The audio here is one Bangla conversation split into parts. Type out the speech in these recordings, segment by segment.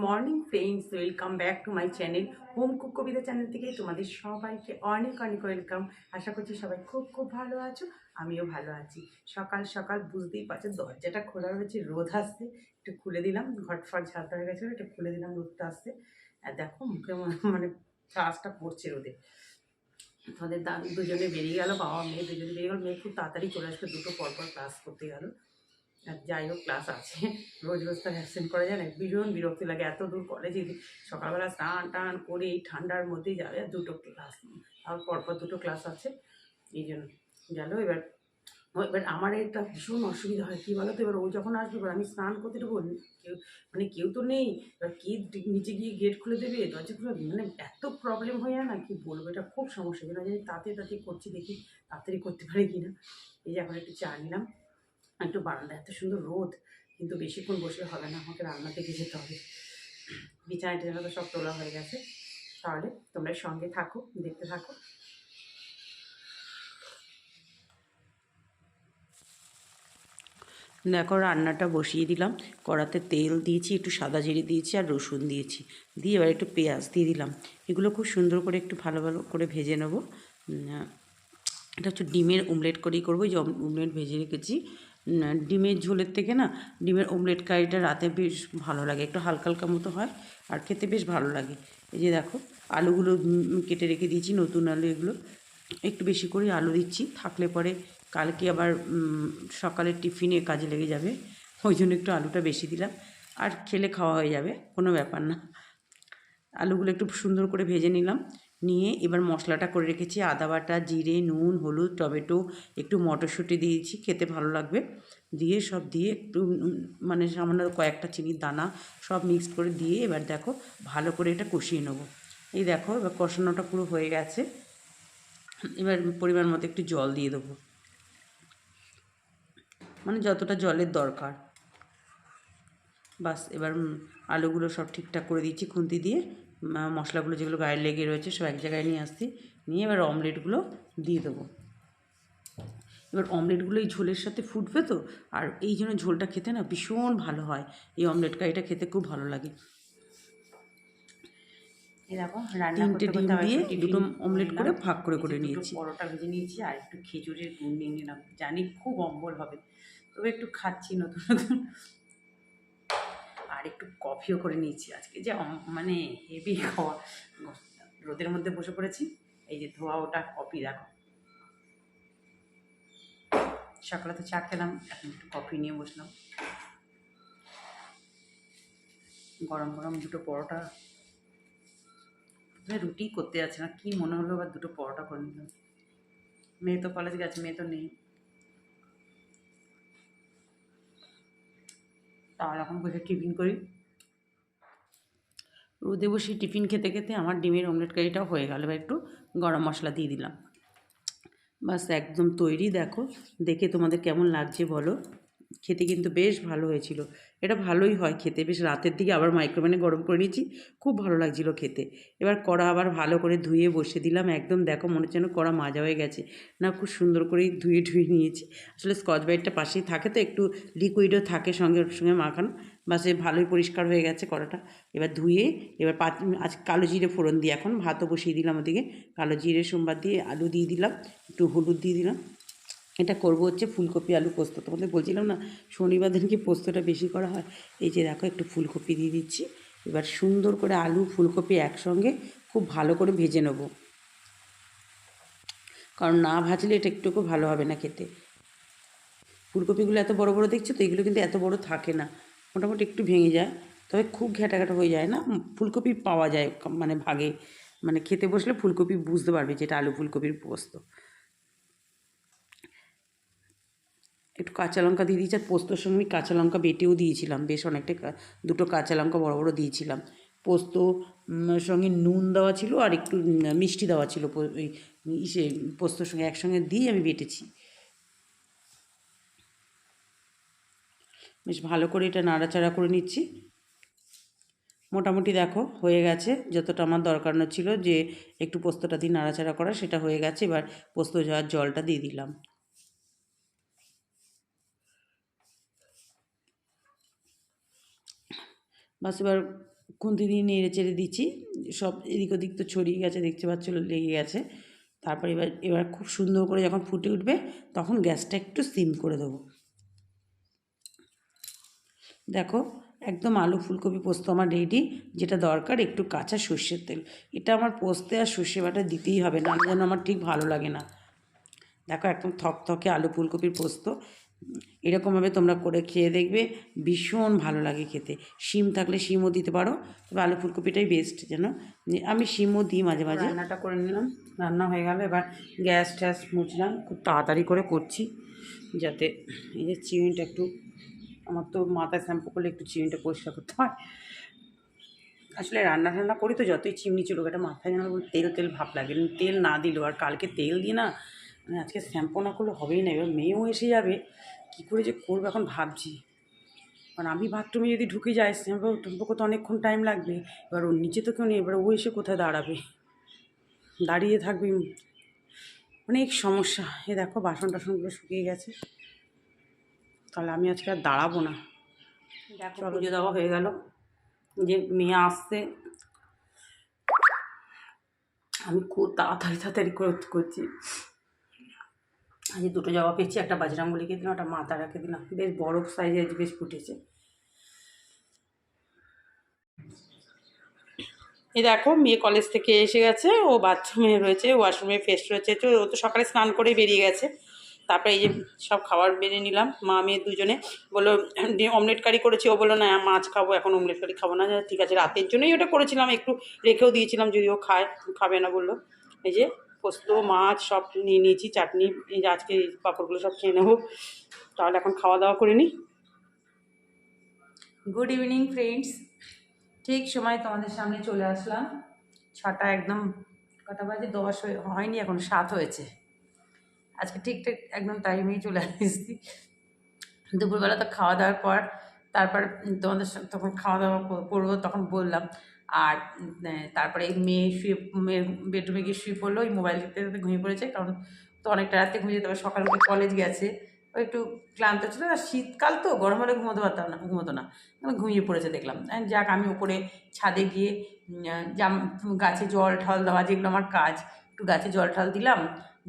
Morning friends, welcome back to my channel home cook Kabita channel থেকে তোমাদের সবাইকে অনেক অনেক ওয়েলকাম। আশা করছি সবাই খুব খুব ভালো আছো, আমিও ভালো আছি। সকাল সকাল বুঝতেই পারছ, দরজাটা খোলা রয়েছে, রোদ আসছে। একটু খুলে দিলাম ঘটফট ঝাড়তে হয়ে গেছিল একটু খুলে দিলাম, রোদটা আসছে। আর দেখো মুখে মনে- চাষটা পড়ছে রোদে। তোমাদের দুজনে বেরিয়ে গেল, বাবা, মেয়ে দুজনে বেরিয়ে গেল, মেয়ে খুব তাড়াতাড়ি চলে আসবে দুটো পরপর ক্লাস করতে গেল। আর যাই হোক ক্লাস আছে। রোজ রোজ তো অ্যাবসেন্ট করা যায় না ভীষণ বিরক্তি লাগে। এত দূর কলেজে সকালবেলা স্নান টান করে এই ঠান্ডার মধ্যেই যাবে আর দুটো ক্লাস আর পরপর দুটো ক্লাস আছে। এই জন্য গেল। এবার এবার আমার এটা ভীষণ অসুবিধা হয়। কী বলো তো এবার ও যখন আসবে, এবার আমি স্নান করতে দেবো। কেউ মানে কেউ তো নেই। এবার কে নিচে গিয়ে গেট খুলে দেবে? দরজা খুলে মানে এত প্রবলেম হয়ে যায় না কি বলব? এটা খুব সমস্যা। কিনা যদি তাড়াতাড়ি তাড়াতাড়ি করছি দেখি, তাড়াতাড়ি করতে পারি কি না এই যে এখন একটু চা নিলাম। একটু বারান্দা এত সুন্দর রোদ, কিন্তু বেশিক্ষণ বসলে হবে না, আমাকে রান্না থেকে যেতে হবে। বিছানা টিছানা সব তোলা হয়ে গেছে। তাহলে তোমরা সঙ্গে থাকো, দেখতে থাকো। দেখো, রান্নাটা বসিয়ে দিলাম। কড়াতে তেল দিয়েছি, একটু সাদা জিরে দিয়েছি আর রসুন দিয়েছি। দিয়ে এবার একটু পেঁয়াজ দিয়ে দিলাম। এগুলো খুব সুন্দর করে একটু ভালো ভালো করে ভেজে নেব। এটা হচ্ছে ডিমের অমলেট করেই করব। যে অমলেট ভেজে রেখেছি। ডিমের ঝোলের থেকে না, ডিমের অমলেট কারিটা রাতে বেশ ভালো লাগে। একটু হালকা হালকা মতো হয় আর খেতে বেশ ভালো লাগে। এই যে দেখো, আলুগুলো কেটে রেখে দিয়েছি, নতুন আলু এগুলো। একটু বেশি করে আলু দিচ্ছি, থাকলে পরে কালকে আবার সকালের টিফিনে কাজে লেগে যাবে, ওই জন্য একটু আলুটা বেশি দিলাম। আর খেলে খাওয়া হয়ে যাবে, কোনো ব্যাপার না। আলুগুলো একটু সুন্দর করে ভেজে নিলাম। নিয়ে এবার মশলাটা করে রেখেছি। আদা বাটা, জিরে, নুন, হলুদ, টমেটো একটু মটরশুঁটি দিয়েছি খেতে ভালো লাগবে। দিয়ে সব দিয়ে একটু মানে সামান্য কয়েকটা চিনির দানা সব মিক্স করে দিয়ে এবার দেখো ভালো করে এটা কষিয়ে নেব। এই দেখো এবার কষানোটা পুরো হয়ে গেছে। এবার পরিমাণ মতো একটু জল দিয়ে দেবো। মানে যতটা জলের দরকার। বাস এবার আলুগুলো সব ঠিকঠাক করে দিচ্ছি খুন্তি দিয়ে। মশলাগুলো যেগুলো গায়ে লেগে রয়েছে সব এক জায়গায় নিয়ে আসছি। নিয়ে এবার অমলেটগুলো দিয়ে দেবো। এবার অমলেটগুলো এই ঝোলের সাথে ফুটবে তো আর এই জন্য ঝোলটা খেতে না ভীষণ ভালো হয়। এই অমলেট কারিটা খেতে খুব ভালো লাগে। তিনটে ডিম দিয়ে দুটো অমলেট করে ভাগ করে করে নিয়েছি। পরোটা ভেজে নিয়েছি আর একটু খেজুরের গুড় নিয়ে নিলাম। জানি খুব অম্বল হবে তবে একটু খাচ্ছি নতুন নতুন। আর একটু কফিও করে নিয়েছি আজকে। যে মানে হেভি খাওয়া। রোদের মধ্যে বসে পড়েছি। এই যে ধোয়া ওটা, কফি দেখো। সকালে তো চা খেলাম, এখন একটু কফি নিয়ে বসলাম। গরম গরম দুটো পরোটা। রুটি করতে যাচ্ছে না। কি মনে হলো আবার দুটো পরোটা করে নিলাম। মেয়ে তো কলেজ গেছে, মেয়ে তো নেই। তাহলে এখন বসে টিফিন করি। রোদে বসে টিফিন খেতে খেতে আমার ডিমের অমলেট কারিটাও হয়ে গেল বা একটু গরম মশলা দিয়ে দিলাম। বাস একদম তৈরি, দেখো। দেখে তোমাদের কেমন লাগছে বলো। খেতে কিন্তু বেশ ভালো হয়েছিল। এটা ভালোই হয় খেতে। বেশ রাতের দিকে আবার মাইক্রোওভেনে গরম করে নিয়েছি। খুব ভালো লাগছিল খেতে। এবার কড়া আবার ভালো করে ধুয়ে বসে দিলাম। একদম দেখো মনে হচ্ছে যেন কড়া মাজা হয়ে গেছে। না, খুব সুন্দর করেই ধুয়ে ধুয়ে নিয়েছি। আসলে স্কচ ব্রাইটটা পাশেই থাকে তো, একটু লিকুইডও থাকে সঙ্গে সঙ্গে মাখানো। বাসে ভালোই পরিষ্কার হয়ে গেছে কড়াটা। এবার ধুয়ে এবার পাঁচ আজ কালো জিরে ফোড়ন দিয়ে এখন ভাতও বসিয়ে দিলাম ওদিকে। কালো জিরে সোমবার দিয়ে আলু দিয়ে দিলাম। একটু হলুদ দিয়ে দিলাম। এটা করব হচ্ছে ফুলকপি আলু পোস্ত। তোমাদের বলছিলাম না শনিবার দিনকে পোস্তটা বেশি করা হয়? এই যে দেখো, একটু ফুলকপি দিয়ে দিচ্ছি। এবার সুন্দর করে আলু, ফুলকপি একসঙ্গে খুব ভালো করে ভেজে নেব। কারণ না ভাজলে এটা একটুকু ভালো হবে না খেতে। ফুলকপিগুলো এত বড় বড় দেখছ তো? এগুলো কিন্তু এত বড় থাকে না। মোটামুটি একটু ভেঙে যায়। তবে খুব ঘ্যাটা ঘ্যাটা হয়ে যায় না? ফুলকপি পাওয়া যায় মানে ভাগে। মানে খেতে বসলে ফুলকপি বুঝতে পারবে যে এটা আলু ফুলকপির পোস্ত। একটু কাঁচা লঙ্কা দিয়ে দিয়েছি, আর পোস্তর সঙ্গে আমি কাঁচা লঙ্কা বেটেও দিয়েছিলাম। বেশ অনেকটা দুটো কাঁচা লঙ্কা বড় বড় দিয়েছিলাম। পোস্ত সঙ্গে নুন দেওয়া ছিল, আর একটু মিষ্টি দেওয়া ছিল ইসে, পোস্তর সঙ্গে একসঙ্গে দিয়ে আমি বেটেছি। বেশ ভালো করে এটা নাড়াচাড়া করে নিচ্ছি। মোটামুটি দেখো, হয়ে গেছে। যতটা আমার দরকার না ছিল যে, একটু পোস্তটা দিয়ে নাড়াচাড়া করা, সেটা হয়ে গেছে। এবার পোস্ত যাওয়ার জলটা দিয়ে দিলাম। বাস এবার খুন্তি দিয়ে নেড়ে চেড়ে দিচ্ছি, সব এদিক ওদিক তো ছড়িয়ে গেছে, দেখতে পাচ্ছ লেগে গেছে। তারপর এবার এবার খুব সুন্দর করে যখন ফুটে উঠবে, তখন গ্যাসটা একটু সিম করে দেবো। দেখো, একদম আলু ফুলকপি পোস্ত আমার রেডি যেটা দরকার একটু কাঁচা সর্ষের তেল। এটা আমার পোস্তে আর সর্ষে বাটা দিতেই হবে না, যেন আমার ঠিক ভালো লাগে না। দেখো একদম থকথকে আলু ফুলকপির পোস্ত এরকমভাবে তোমরা করে খেয়ে দেখবে, ভীষণ ভালো লাগে খেতে। শিম থাকলে শিমও দিতে পারো, তবে আলু ফুলকপিটাই বেস্ট যেন। আমি শিমও দিই মাঝে মাঝে। রান্নাটা করে নিলাম, রান্না হয়ে গেল। এবার গ্যাস ট্যাস মুছলাম, খুব তাড়াতাড়ি করে করছি, যাতে এই যে চিনিটা একটু, আমার তো মাথায় শ্যাম্পু করলে একটু চিনিটা পরিষ্কার করতে হয়। আসলে রান্না টান্না করি তো, যতই চিমনি চলুক একটা মাথায় যেন তেল তেল ভাব লাগে। তেল না দিলেও আর কালকে তেল দিই না মানে আজকে শ্যাম্পু না করলে হবেই না এবার মেয়েও এসে যাবে কী করে যে করব এখন ভাবছি। কারণ আমি বাথরুমে যদি ঢুকে যাই শ্যাম্পু ট্যাম্পু করতে অনেকক্ষণ টাইম লাগবে এবার ওর নিচে তো কেউ নেই এবার ও এসে কোথায় দাঁড়াবে? দাঁড়িয়ে থাকবে। অনেক সমস্যা। এ দেখো বাসন টাসনগুলো শুকিয়ে গেছে। তাহলে আমি আজকে আর দাঁড়াবো না। দেখো পুজো দেওয়া হয়ে গেল। যে মেয়ে আসছে আমি খুব তাড়াতাড়ি তাড়াতাড়ি করছি। আজ দুটো জবা পেয়েছি, একটা বাজরাঙ্গলিকে দিলাম, একটা মাথা রেখে দিলাম। বেশ বড় সাইজের বেশ ফুটেছে। এই দেখো, মেয়ে কলেজ থেকে এসে গেছে, ও বাথরুমে রয়েছে ওয়াশরুমে ফ্রেশ রয়েছে, তো ও তো সকালে স্নান করেই বেরিয়ে গেছে। তারপরে এই যে সব খাবার বেড়ে নিলাম, মা মেয়ে দুজনে। বলল অমলেট কারি করেছি। ও বলল, না, মাছ খাব, এখন অমলেট কারি খাব না, ঠিক আছে, রাতের জন্যই ওটা করেছিলাম, একটু রেখেও দিয়েছিলাম যদি ও খায়, খাবে না বলল। এই যে পোস্ত, মাছ সব নিয়ে নিয়েছি, চাটনি আজকে পাঁপড়গুলো সব খেয়ে নেব। তাহলে এখন খাওয়া দাওয়া করে নিই। গুড ইভিনিং ফ্রেন্ডস ঠিক সময় তোমাদের সামনে চলে আসলাম। ছটা একদম কটা বাজে? দশ হয়ে, হয়নি, এখন সাত হয়েছে। আজকে ঠিকঠাক একদম টাইমেই চলে আসছি। দুপুরবেলা তো খাওয়া দাওয়ার পর, তারপর তোমাদের তখন খাওয়া দাওয়া করব, তখন বললাম। আর তারপরে এই মেয়ে শুয়ে, মেয়ের বেডরুমে গিয়ে শুয়ে পড়ল, ওই মোবাইল দেখতে দেখতে ঘুমিয়ে পড়েছে, কারণ তো অনেকটা রাতে ঘুমিয়ে হবে, সকালে উঠে কলেজ গেছে, ও একটু ক্লান্ত ছিল, আর শীতকাল তো, গরম হলে ঘুমোতে পারতাম না, ঘুমোতো না ঘুমিয়ে পড়েছে দেখলাম যাক, আমি উপরে ছাদে গিয়ে জাম, গাছে জল ঠল দেওয়া, যেগুলো আমার কাজ, একটু গাছে জল ঠল দিলাম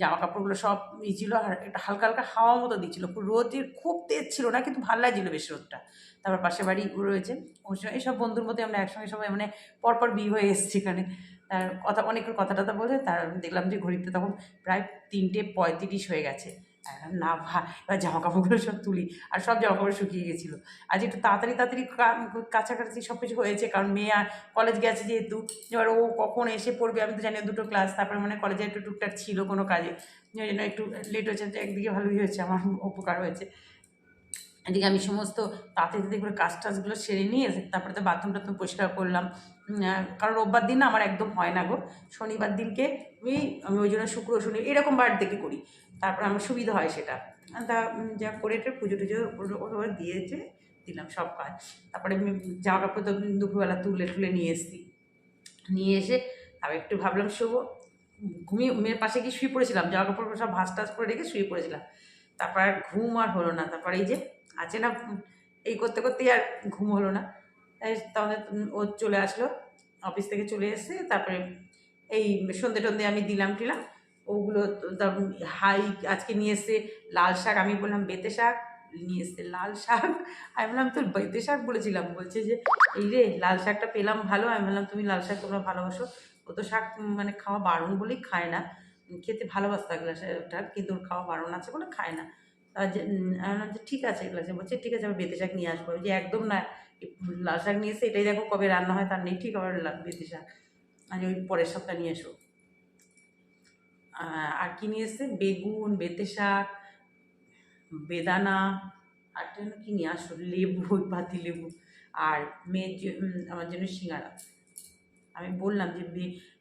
জামা কাপড়গুলো সব ই ছিল আর একটা হালকা হালকা হাওয়া মতো দিচ্ছিল। রোদের খুব তেজ ছিল না, কিন্তু ভালো লাগছিল বেশ রোদটা। তারপর পাশে বাড়ি রয়েছে। ওর সঙ্গে এইসব বন্ধুর মধ্যে আমরা একসঙ্গে সবাই মানে পরপর বিয়ে হয়ে এসেছি এখানে। তার কথা অনেকের কথা টথা বলে, তার দেখলাম যে ঘড়িতে তখন প্রায় তিনটে পঁয়ত্রিশ হয়ে গেছে। না ভা এবার জামা কাপড়গুলো সব তুলি, আর সব জামা কাপড় শুকিয়ে গেছিল। আজ একটু তাড়াতাড়ি তাড়াতাড়ি কাছাকাছি সব কিছু হয়েছে, কারণ মেয়ে আর কলেজ গেছে যেহেতু, এবার ও কখন এসে পড়বে আমি তো জানি দুটো ক্লাস তারপরে মানে কলেজে একটু টুকটাক ছিল কোনো কাজে, ওই জন্য একটু লেট হয়েছে, একদিকে ভালোই হয়েছে, আমার উপকার হয়েছে। এদিকে আমি সমস্ত তাড়াতাড়ি তাড়াতাড়ি করে কাজ টাজগুলো সেরে নিয়ে তারপরে তো বাথরুম টাথরুম পরিষ্কার করলাম। কারণ রোববার দিন আমার একদম হয় না গো। শনিবার দিনকে ওই আমি ওই জন্য শুক্র, শনি এরকম বার দেখে করি। তারপর আমার সুবিধা হয় সেটা। তা যা করে টেরে পুজো টুজো দিয়েছে, দিলাম সব কাজ। তারপরে আমি জামা কাপড় তো দুপুরবেলা তুলে তুলে নিয়ে এসেছি। নিয়ে এসে আমি একটু ভাবলাম শুভ ঘুমিয়ে মেয়ের পাশে গিয়ে শুয়ে পড়েছিলাম। জামা কাপড় সব ভাস টাস করে রেখে শুয়ে পড়েছিলাম। তারপর ঘুম আর হলো না। তারপরে এই যে আছে না এই করতে করতেই আর ঘুম হলো না। তাই তাহলে ও চলে আসলো অফিস থেকে চলে এসে তারপরে এই সন্ধে টন্ধে আমি দিলাম টিলাম, ওগুলো হাই, আজকে নিয়ে এসে লাল শাক, আমি বললাম, বেতে শাক, নিয়ে এসছে লাল শাক। আমি বললাম, তোর বেতে শাক বলেছিলাম, বলছে যে, এই রে, লাল শাকটা পেলাম ভালো। আমি বললাম, তুমি লাল শাক তোমরা ভালোবাসো? ও তো শাক মানে খাওয়া বারণ বলেই খায় না। খেতে ভালোবাসতো এগুলো শাকটা কিন্তু ওর খাওয়া বারণ আছে বলে খায় না। যে, ঠিক আছে। এগুলো। বলছে ঠিক আছে আমি বেতে শাক নিয়ে আসব। যে একদম না লাল শাক নিয়ে এসে এটাই দেখো কবে রান্না হয় তার নেই ঠিক আবার বেতে শাক। আমি ওই পরের সপ্তাহ নিয়ে এসো। আর কি নিয়ে এসছে? বেগুন বেতে শাক বেদানা আর যেন কি নিয়ে আসো? লেবু পাতি লেবু। আর মেয়ের আমার জন্য সিঙ্গারা। আমি বললাম যে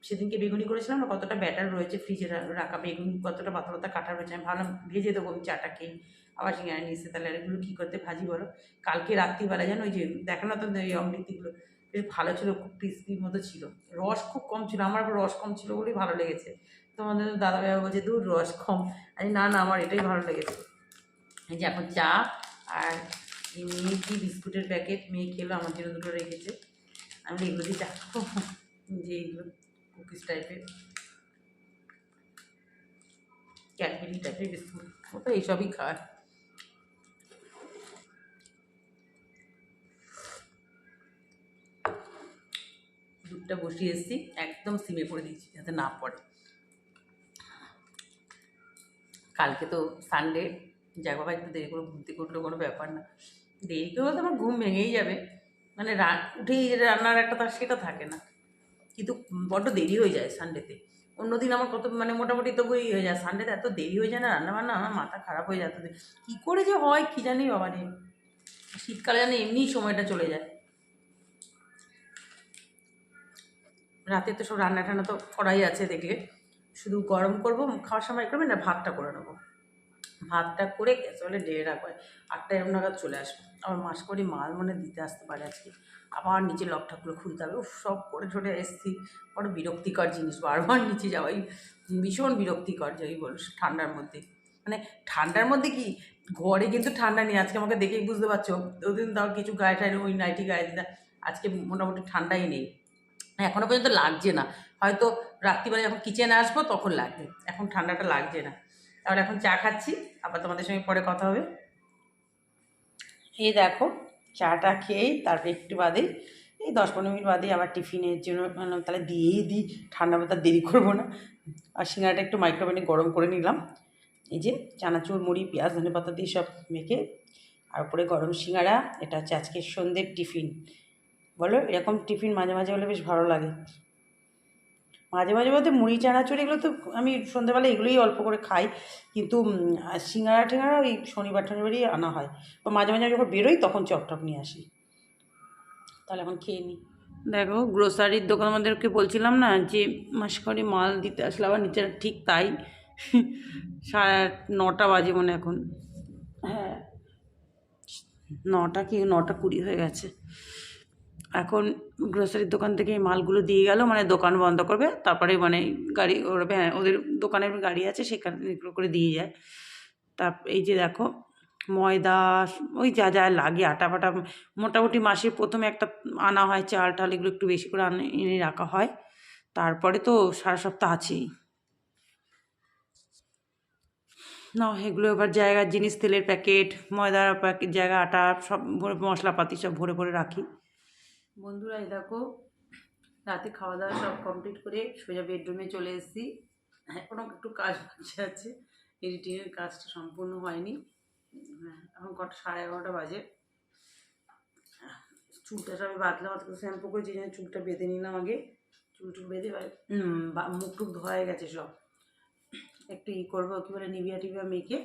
সেদিনকে বেগুনি করেছিলাম না কতটা ব্যাটার রয়েছে ফ্রিজে রাখা, বেগুন কতটা পাতা পাতা কাটা রয়েছে, আমি ভাবলাম ভেজে দেবো আমি চাটা খেয়ে। আবার সিঙ্গারা নিয়ে এসে তাহলে এগুলো কী করতে ভাজি বলো। কালকে রাত্রিবেলা যেন ওই যে দেখানো তো ওই অমৃতিগুলো, বেশ ভালো ছিল, খুব ক্রিস্পির মতো ছিল। রস খুব কম ছিল, আমার রস কম ছিল বলেই ভালো লেগেছে। তোমাদের দাদা ভাই বলছে দূর রস কম। আরে না না, আমার এটাই ভালো লেগেছে। এই যে এখন চা আর এই মেয়ে কি বিস্কুটের প্যাকেট মেয়ে খেলো, আমার জন্য দুটো রেখেছে। আমি এগুলো দিয়ে চা। যে এগুলো কুকিজ টাইপের ক্যাডবেরি টাইপের বিস্কুট ও তো এইসবই খায় দুধটা বসিয়ে এসেছি, একদম সিমে করে দিয়েছি যাতে না পড়ে। কালকে তো সানডে যাক বাবা, একটু দেরি করে ঘুম থেকে উঠল কোনো ব্যাপার না। দেরি করে তো আমার ঘুম ভেঙেই যাবে। মানে উঠেই রান্নার একটা তার সেটা থাকে না। কিন্তু বড্ড দেরি হয়ে যায় সানডেতে অন্যদিন আমার কত মানে মোটামুটি তবু এই হয়ে যায়। সানডেতে এত দেরি হয়ে যায় না রান্না বান্না আমার মাথা খারাপ হয়ে যায় এত কী করে যে হয় কী জানি বাবা রে। শীতকালে জানি এমনিই সময়টা চলে যায়। রাতে তো সব রান্না টান্না তো করাই আছে দেখলে। শুধু গরম করব, খাওয়ার সময় করবে না, ভাতটা করে নেব। ভাতটা করে বলে ডেয়ে রাখব আটটা এরম নাগাদ চলে আসব। আমার মাস করে মাল মনে দিতে আসতে পারে আজকে। আবার নিচে লক ঠাকুর খুলতে হবে। সব করে ছোটে এসছি। বড় বিরক্তিকর জিনিস। বারবার নিচে যাওয়াই ভীষণ বিরক্তিকর, যাই বল, ঠান্ডার মধ্যে। মানে ঠান্ডার মধ্যে কি? ঘরে কিন্তু ঠান্ডা নেই। আজকে আমাকে দেখেই বুঝতে পারছ। ওদিন তাও কিছু গায়ে টায়ে ওই নাইটি গায়ে দিতে। আজকে মোটামুটি ঠান্ডাই নেই। এখনও পর্যন্ত লাগছে না। হয়তো রাত্রিবেলা যখন কিচেনে আসব তখন লাগবে। এখন ঠান্ডাটা লাগছে না। তাহলে এখন চা খাচ্ছি, আবার তোমাদের সঙ্গে পরে কথা হবে। এই দেখো, চাটা খেয়েই তারপরে একটু বাদেই এই দশ পনেরো মিনিট বাদেই আবার টিফিনের জন্য ভাবলাম তাহলে দিয়েই দিই, ঠান্ডা মতো দেরি করব না। আর সিঙ্গাড়াটা একটু মাইক্রোওভেনে গরম করে নিলাম। এই যে চানাচুর, মুড়ি, পেঁয়াজ, ধনে পাতা দিয়ে সব মেখে, আর উপরে গরম সিঙ্গাড়া এটা হচ্ছে আজকের সন্ধ্যের টিফিন। বলো, এরকম টিফিন মাঝে মাঝে হলে বেশ ভালো লাগে। মাঝে মাঝে বলতে মুড়ি চানাচুর এগুলো তো আমি সন্ধ্যেবেলা এগুলোই অল্প করে খাই। কিন্তু সিঙ্গাড়া টিঙ্গাড়া ওই শনিবার টনিবারই আনা হয়। বা মাঝে মাঝে যখন বেরোই তখন চপ টপ নিয়ে আসি। তাহলে এখন খেয়ে নিই দেখো গ্রোসারির দোকান আমাদেরকে বলছিলাম না যে মাসে করে মাল দিতে আসলে আবার নিচে ঠিক তাই। সাড়ে নটা বাজে মনে এখন। হ্যাঁ। নটা কি নটা কুড়ি হয়ে গেছে। এখন গ্রোসারির দোকান থেকে মালগুলো দিয়ে গেল মানে দোকান বন্ধ করবে, তারপরে মানে গাড়ি, ওরা ভ্যান ওদের দোকানের গাড়ি আছে, সেখানে করে দিয়ে যায়। তা এই যে দেখো, ময়দা, ওই যা যা লাগে আটা ফাটা মোটামুটি মাসের প্রথমে একটা আনা হয় চাল টাল এগুলো একটু বেশি করে আনে, এনে রাখা হয়। তারপরে তো সারা সপ্তাহ আছেই। না, এগুলো এবার জায়গার জিনিস, তেলের প্যাকেট, ময়দার প্যাকেট, জায়গা, আটা, সব ভরে, মশলাপাতি সব ভরে ভরে রাখি। বন্ধুরা এই দেখো রাতে খাওয়া দাওয়া সব কমপ্লিট করে সোজা বেডরুমে চলে এসেছি। এখনও একটু কাজ বাকি আছে এডিটিংয়ের কাজটা সম্পূর্ণ হয়নি। হ্যাঁ, এখন কটা সাড়ে এগারোটা বাজে। চুলটা সবে বাঁধলাম আজকে শ্যাম্পু করে যে চুলটা বেঁধে নিলাম আগে। চুল টুল বেঁধে মুখ টুক ধোয়া গেছে সব। একটু ই করব কী বলে নিভিয়া টিভিয়া মেখে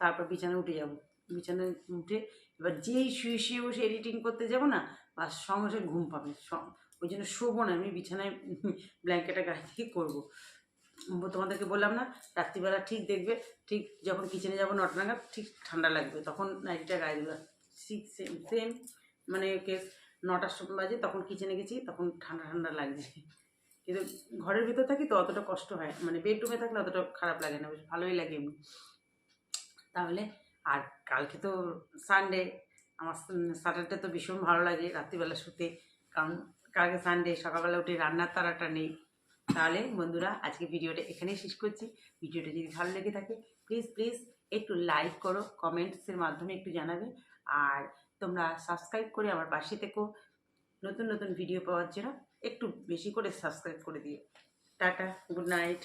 তারপর বিছানায় উঠে যাব। বিছানায় উঠে এবার যেই শুয়ে শুয়ে বসে এডিটিং করতে যাব না বা সঙ্গে সঙ্গে ঘুম পাবে। ওই জন্য শোবো না, আমি বিছানায় ব্ল্যাঙ্কেটটা গায়ে দিয়ে করব। তোমাদেরকে বললাম না, রাত্রিবেলা ঠিক দেখবে, ঠিক যখন কিচেনে যাব নটা নাগাদ, ঠিক ঠান্ডা লাগবে। তখন নাইটটা গায়ে দেবে। ঠিক সেম সেম মানে কেস নটার সময় বাজে, তখন কিচেনে গেছি, তখন ঠান্ডা ঠান্ডা লাগছে। কিন্তু ঘরের ভিতর থাকি তো অতটা কষ্ট হয় মানে বেডরুমে থাকলে অতটা খারাপ লাগে না, বেশ ভালোই লাগে এমনি। তাহলে আর কালকে তো সানডে আমার স্যাটারডে তো ভীষণ ভালো লাগে রাত্রিবেলা শুতে। কারণ কালকে সানডে সকালবেলা উঠে রান্নার তাড়াটা নেই। তাহলে বন্ধুরা, আজকে ভিডিওটা এখানেই শেষ করছি। ভিডিওটা যদি ভালো লেগে থাকে প্লিজ প্লিজ একটু লাইক করো কমেন্টসের মাধ্যমে একটু জানাবে। আর তোমরা সাবস্ক্রাইব করে আমার পাশে থেকো। নতুন নতুন ভিডিও পাওয়ার জন্য একটু বেশি করে সাবস্ক্রাইব করে দিও। Tata good night